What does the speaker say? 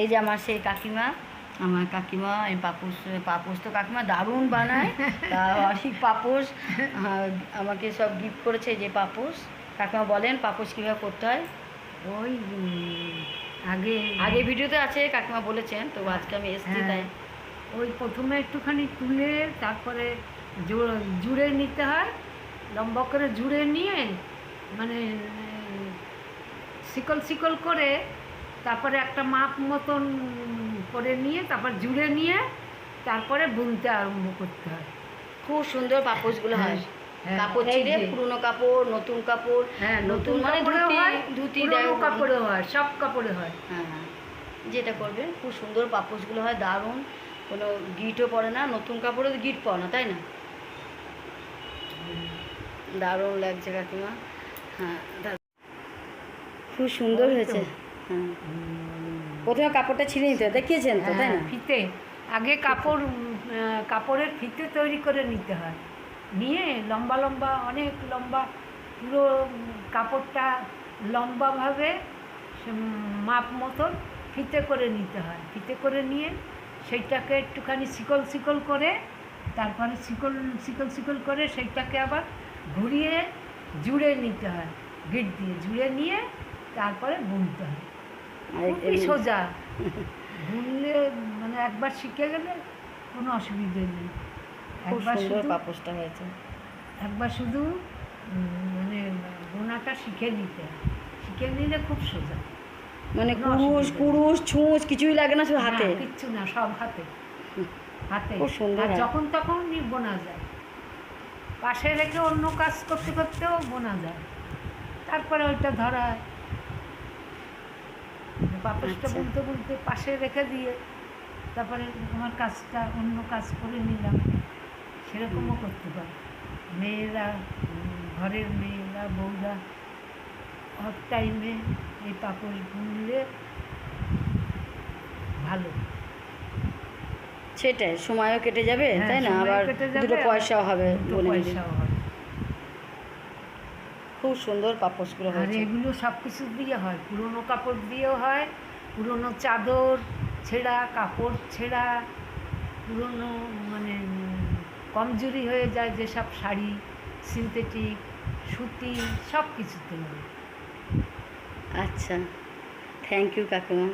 এই যে আমার সেই কাকিমা আমার কাকিমা এই পাপুস পাপুস তো কাকিমা দারুণ বানায় তা অনেক পাপুস আমাকে সব গিফট করেছে যে পাপুস। কাকিমা বলেন পাপুস কীভাবে করতে হয়। ওই আগে আগে ভিডিওতে আছে কাকিমা বলেছেন তো আজকে আমি এসেছি হ্যাঁ। তাই। ওই প্রথমে একটুখানি তুলে তারপরে জুড়ে নিতে হয় লম্বা করে জুড়ে নিয়ে মানে শিকল শিকল করে তারপরে একটা মাপ মতন করে নিয়ে তারপর জুড়ে নিয়ে তারপরে বুনতে আরম্ভ করতে হয়। খুব সুন্দর পাপোশগুলো হয়। হ্যাঁ, কাপড় ছিঁড়ে পুরনো কাপড় নতুন কাপড় হ্যাঁ নতুন মানে ধুতি হয় ধুতি দেয় কাপড়ে হয় সব কাপড়ে হয়। হ্যাঁ হ্যাঁ। যেটা করবে খুব সুন্দর পাপোশগুলো হয় দারুণ। কোনো গিটও পড়ে না নতুন কাপড়ে গিট পড়ে না তাই না? দারুণ লাগছে কাকিমা। হ্যাঁ খুব সুন্দর হয়েছে। হ্যাঁ প্রথমে কাপড়টা ছিঁড়ে নিতে হয়, দেখিয়েছেন তো তাই হ্যাঁ, না? ফিতে। আগে কাপড় কাপড়ের ফিতে তৈরি করে নিতে হয়। নিয়ে লম্বা লম্বা অনেক লম্বা পুরো কাপড়টা লম্বাভাবে মাপ মতন ফিতে করে নিতে হয়। ফিতে করে নিয়ে সেইটাকে একটুখানি শিকল শিকল করে তারপরে শিকল শিকল শিকল করে সেইটাকে আবার ঘুরিয়ে জুড়ে নিতে হয় গিট দিয়ে জুড়ে নিয়ে তারপরে বুনতে হয়। খুবই সোজা। বুনলে মানে একবার শিখে গেলে কোনো অসুবিধে নেই। একবার সুন্দর হয়েছে। একবার শুধু মানে বোনাটা শিখে নিতে। শিখে নিলে খুব সোজা। মানে কুরুশ কুরুশ ছুঁচ কিছুই লাগে না শুধু হাতে? কিচ্ছু না সব হাতে। হাতে। আর যখন তখন বোনা যায়। পাশে রেখে অন্য কাজ করতে করতেও বোনা যায়। তারপরে ওইটা ধরা পাপসটা আচ্ছা। বুনতে বুনতে পাশে রেখে দিয়ে তারপরে আমার কাজটা অন্য কাজ করে নিলাম। সেরকমও করতে পারে। মেয়েরা ঘরের মেয়েরা বউরা অফ টাইমে এই পাপড় বুনলে ভালো। সেটাই সময়ও কেটে যাবে হ্যাঁ, তাই না? আবার দুটো পয়সাও হবে পয়সাও হবে। খুব সুন্দর পাপোশগুলো আর হয়েছে এগুলো সব কিছু দিয়ে হয়। পুরনো কাপড় দিয়েও হয় পুরনো চাদর ছেঁড়া কাপড় ছেঁড়া পুরনো মানে কমজোরি হয়ে যায় যেসব শাড়ি সিনথেটিক সুতি সব কিছুতে হয়। আচ্ছা থ্যাংক ইউ কাকিমা।